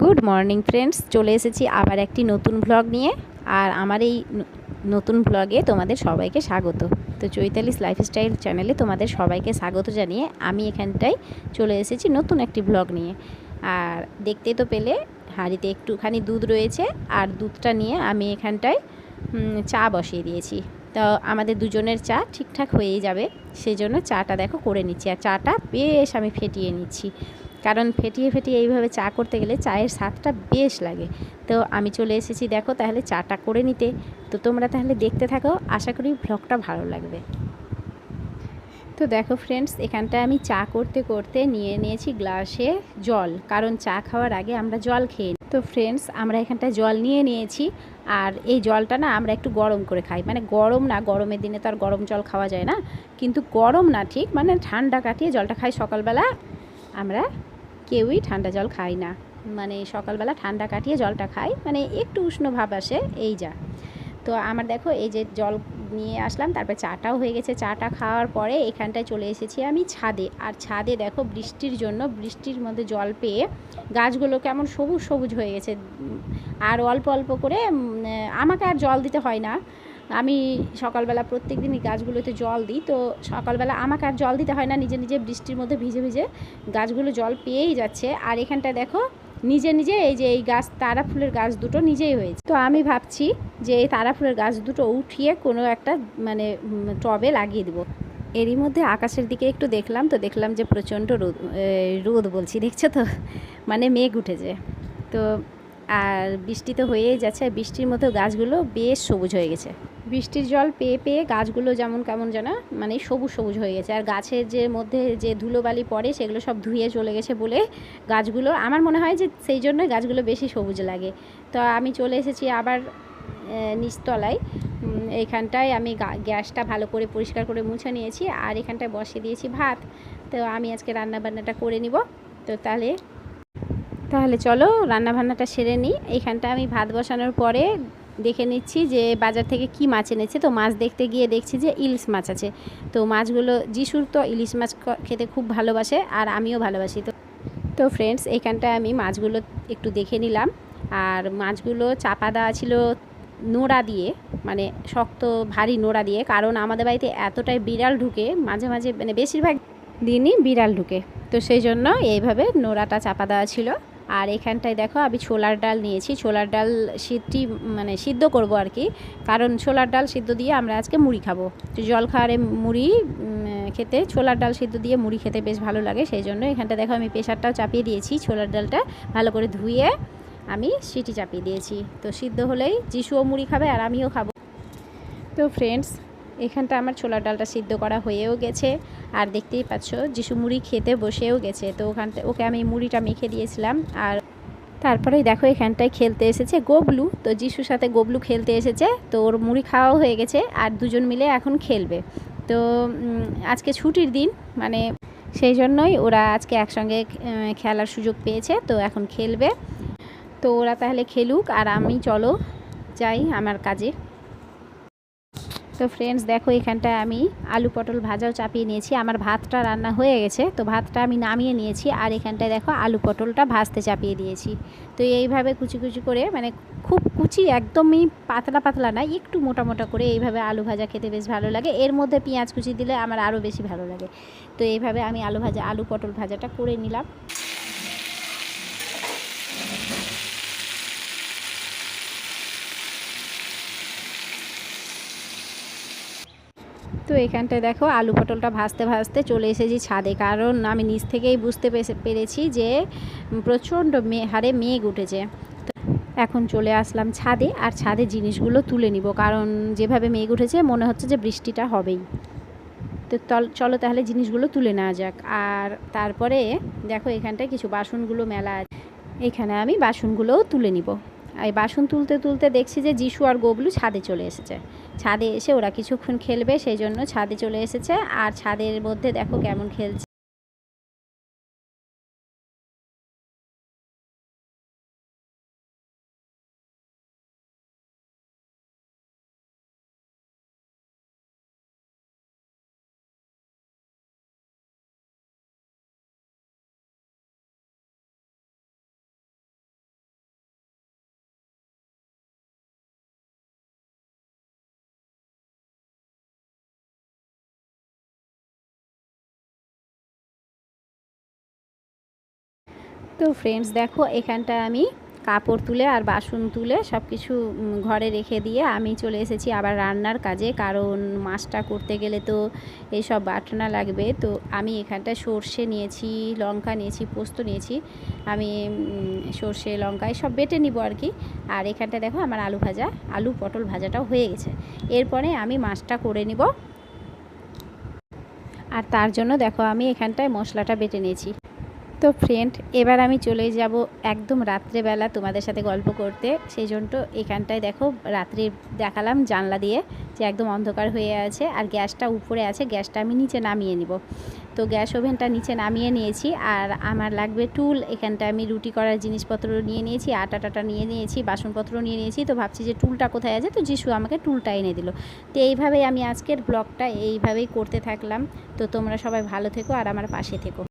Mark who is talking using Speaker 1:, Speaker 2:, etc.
Speaker 1: Good morning friends চলে এসেছি আবার একটি নতুন ভ্লগ নিয়ে। আর আমার এই নতুন ভ্লগে তোমাদের সবাইকে স্বাগত। তো চৈতালিস লাইফস্টাইল চ্যানেলে তোমাদের সবাইকে স্বাগত জানিয়ে আমি এখানটায় চলে এসেছি নতুন একটি ভ্লগ নিয়ে। আর দেখতে তো পেলে হাঁড়িতে একটুখানি দুধ রয়েছে, আর দুধটা নিয়ে আমি এখানটায় চা বসিয়ে দিয়েছি। তো আমাদের দুজনের চা ঠিকঠাক হয়েই যাবে সেই জন্য চাটা দেখো করে নিচ্ছি। আর চাটা বেশ আমি ফেটিয়ে নিচ্ছি। কারণ ফেটিয়ে ফেটিয়ে এইভাবে চা করতে গেলে চায়ের স্বাদটা বেশ লাগে। তো আমি চলে এসেছি দেখো তাহলে চাটা করে নিতে। তো তোমরা তাহলে দেখতে থাকো, আশা করি ভ্লগটা ভালো লাগবে। তো দেখো ফ্রেন্ডস এখানটায় আমি চা করতে করতে নিয়ে নিয়েছি গ্লাসে জল, কারণ চা খাওয়ার আগে আমরা জল খেয়ে। তো ফ্রেন্ডস আমরা এখানটায় জল নিয়ে নিয়েছি, আর এই জলটা না আমরা একটু গরম করে খাই। মানে গরম না, গরমের দিনে তো আর গরম জল খাওয়া যায় না। কিন্তু গরম না ঠিক মানে ঠান্ডা কাটিয়ে জলটা খাই সকালবেলা। আমরা কেউই ঠান্ডা জল খায় না। মানে সকালবেলা ঠান্ডা কাটিয়ে জলটা খাই মানে একটু উষ্ণ ভাব আসে, এই যা। তো আমার দেখো, এই যে জল নিয়ে আসলাম, তারপর চাটাও হয়ে গেছে। চাটা খাওয়ার পরে এখানটায় চলে এসেছি আমি ছাদে। আর ছাদে দেখো, বৃষ্টির জন্য, বৃষ্টির মধ্যে জল পেয়ে গাছগুলো কেমন সবুজ সবুজ হয়ে গেছে। আর অল্প অল্প করে আমাকে আর জল দিতে হয় না। আমি সকালবেলা প্রত্যেক দিনই গাছগুলোতে জল দিই, তো সকালবেলা আমাকে আর জল দিতে হয় না, নিজে নিজে বৃষ্টির মধ্যে ভিজে ভিজে গাছগুলো জল পেয়েই যাচ্ছে। আর এখানটায় দেখো, নিজে নিজে এই যে এই গাছ, তারা ফুলের গাছ দুটো নিজেই হয়েছে। তো আমি ভাবছি যে এই তারা ফুলের গাছ দুটো উঠিয়ে কোনো একটা মানে টবে লাগিয়ে দেবো। এরই মধ্যে আকাশের দিকে একটু দেখলাম, তো দেখলাম যে প্রচণ্ড রোদ রোদ বলছি, দেখছ তো? মানে মেঘ উঠেছে। তো আর বৃষ্টি তো হয়েই যাচ্ছে বৃষ্টির মধ্যেও গাছগুলো বেশ সবুজ হয়ে গেছে। বৃষ্টির জল পেয়ে পেয়ে গাছগুলো যেমন কেমন যেন মানে সবুজ সবুজ হয়ে গেছে আর গাছের যে মধ্যে যে ধুলোবালি পড়ে সেগুলো সব ধুয়ে চলে গেছে বলে গাছগুলো আমার মনে হয় যে সেই জন্যই গাছগুলো বেশি সবুজ লাগে। তো আমি চলে এসেছি আবার নিচতলায়। উম, এইখানটায় আমি গ্যাসটা ভালো করে পরিষ্কার করে মুছে নিয়েছি আর এখানটায় বসিয়ে দিয়েছি ভাত। তো আমি আজকে রান্না বান্নাটা করে নিব। তো তাহলে তাহলে চলো রান্না বান্নাটা সেরে নিই। এইখানটা আমি ভাত বসানোর পরে দেখে নিচ্ছি যে বাজার থেকে কি মাছ এনেছে। তো মাছ দেখতে গিয়ে দেখছি যে ইলিশ মাছ আছে। তো মাছগুলো যিশুর তো ইলিশ মাছ খেতে খুব ভালোবাসে আর আমিও ভালোবাসি। তো তো ফ্রেন্ডস এইখানটায় আমি মাছগুলো একটু দেখে নিলাম। আর মাছগুলো চাপা দেওয়া ছিল নোড়া দিয়ে মানে শক্ত, ভারী নোড়া দিয়ে। কারণ আমাদের বাড়িতে এতটাই বিড়াল ঢুকে, মাঝে মাঝে মানে বেশিরভাগ দিনই বিড়াল ঢুকে। তো সেই জন্য এইভাবে নোড়াটা চাপা দেওয়া ছিল। আর এখানটায় দেখো আমি ছোলার ডাল নিয়েছি। ছোলার ডাল সিদ্ধি মানে সিদ্ধ করব আর কি। কারণ ছোলার ডাল সিদ্ধ দিয়ে আমরা আজকে মুড়ি খাব। জল খাওয়ারে মুড়ি খেতে ছোলার ডাল সিদ্ধ দিয়ে মুড়ি খেতে বেশ ভালো লাগে। সেই জন্য এখানটা দেখো আমি প্রেশারটাও চাপিয়ে দিয়েছি। ছোলার ডালটা ভালো করে ধুয়ে আমি সিটি চাপিয়ে দিয়েছি। তো সিদ্ধ হলেই যিশুও মুড়ি খাবে আর আমিও খাব। তো ফ্রেন্ডস এখানটা আমার ছোলার ডালটা সিদ্ধ করা হয়েও গেছে। আর দেখতেই পাচ্ছ, যিশু মুড়ি খেতে বসেও গেছে। তো ওখানটা, ওকে আমি মুড়িটা মেখে দিয়েছিলাম। আর তারপরেই দেখো এখানটায় খেলতে এসেছে গোবলু। তো যিশুর সাথে গোবলু খেলতে এসেছে, তো ওর মুড়ি খাওয়াও হয়ে গেছে আর দুজন মিলে এখন খেলবে। তো আজকে ছুটির দিন মানে সেই জন্যই ওরা আজকে একসঙ্গে খেলার সুযোগ পেয়েছে। তো এখন খেলবে। তো ওরা তাহলে খেলুক আর আমি চলো যাই আমার কাজে। তো ফ্রেন্ডস দেখো এখানটায় আমি আলু পটল ভাজাও চাপিয়ে নিয়েছি। আমার ভাতটা রান্না হয়ে গেছে, তো ভাতটা আমি নামিয়ে নিয়েছি আর এখানটায় দেখো আলু পটলটা ভাজতে চাপিয়ে দিয়েছি। তো এইভাবে কুচি কুচি করে মানে খুব কুচি একদমই পাতলা পাতলা না, একটু মোটা মোটা করে এইভাবে আলু ভাজা খেতে বেশ ভালো লাগে। এর মধ্যে পেঁয়াজ কুচি দিলে আমার আরও বেশি ভালো লাগে। তো এইভাবে আমি আলু ভাজা, আলু পটল ভাজাটা করে নিলাম। তো এখানটায় দেখো আলু পটলটা ভাজতে ভাজতে চলে এসেছি ছাদে। কারণ আমি নিচ থেকেই বুঝতে পেরে- পেরেছি যে প্রচণ্ড মে, হারে মেঘ উঠেছে। এখন চলে আসলাম ছাদে আর ছাদে জিনিসগুলো তুলে নিব। কারণ যেভাবে মেঘ উঠেছে মনে হচ্ছে যে বৃষ্টিটা হবেই। তো চলো তাহলে জিনিসগুলো তুলে নেওয়া যাক। আর তারপরে দেখো এখানটায় কিছু বাসনগুলো মেলা আছে। এখানে আমি বাসনগুলোও তুলে নিব। এই বাসন তুলতে তুলতে দেখছি যে যিশু আর গোবলু ছাদে চলে এসেছে। ছাদে এসে ওরা কিছুক্ষণ খেলবে, সেই জন্য ছাদে চলে এসেছে। আর ছাদের মধ্যে দেখো কেমন খেলছে। তো ফ্রেন্ডস দেখো এখানটা আমি কাপড় তুলে আর বাসন তুলে সব কিছু ঘরে রেখে দিয়ে আমি চলে এসেছি আবার রান্নার কাজে। কারণ মাছটা করতে গেলে তো এইসব বাটনা লাগবে। তো আমি এখানটা সর্ষে নিয়েছি, লঙ্কা নিয়েছি, পোস্ত নিয়েছি। আমি সর্ষে, লঙ্কা সব বেটে নিব আর কি। আর এখানটা দেখো আমার আলু ভাজা, আলু পটল ভাজাটাও হয়ে গেছে। এরপরে আমি মাছটা করে নিব। আর তার জন্য দেখো আমি এখানটায় মশলাটা বেটে নিয়েছি। তো ফ্রেন্ড এবার আমি চলে যাব একদম রাত্রেবেলা তোমাদের সাথে গল্প করতে। সেই জন্য এখানটায় দেখো রাত্রে দেখালাম জানলা দিয়ে যে একদম অন্ধকার হয়ে আছে আর গ্যাসটা উপরে আছে, গ্যাসটা আমি নিচে নামিয়ে নিব। তো গ্যাস ওভেনটা নিচে নামিয়ে নিয়েছি আর আমার লাগবে টুল এখানটা আমি রুটি করার জিনিসপত্র নিয়ে নিয়েছি, আটা টাটা নিয়ে নিয়েছি বাসনপত্র নিয়ে নিয়েছি। তো ভাবছি যে টুলটা কোথায় আছে? তো যিশু আমাকে টুলটা এনে দিল। তো এইভাবেই আমি আজকের ব্লগটা এইভাবেই করতে থাকলাম। তো তোমরা সবাই ভালো থেকো আর আমার পাশে থেকো।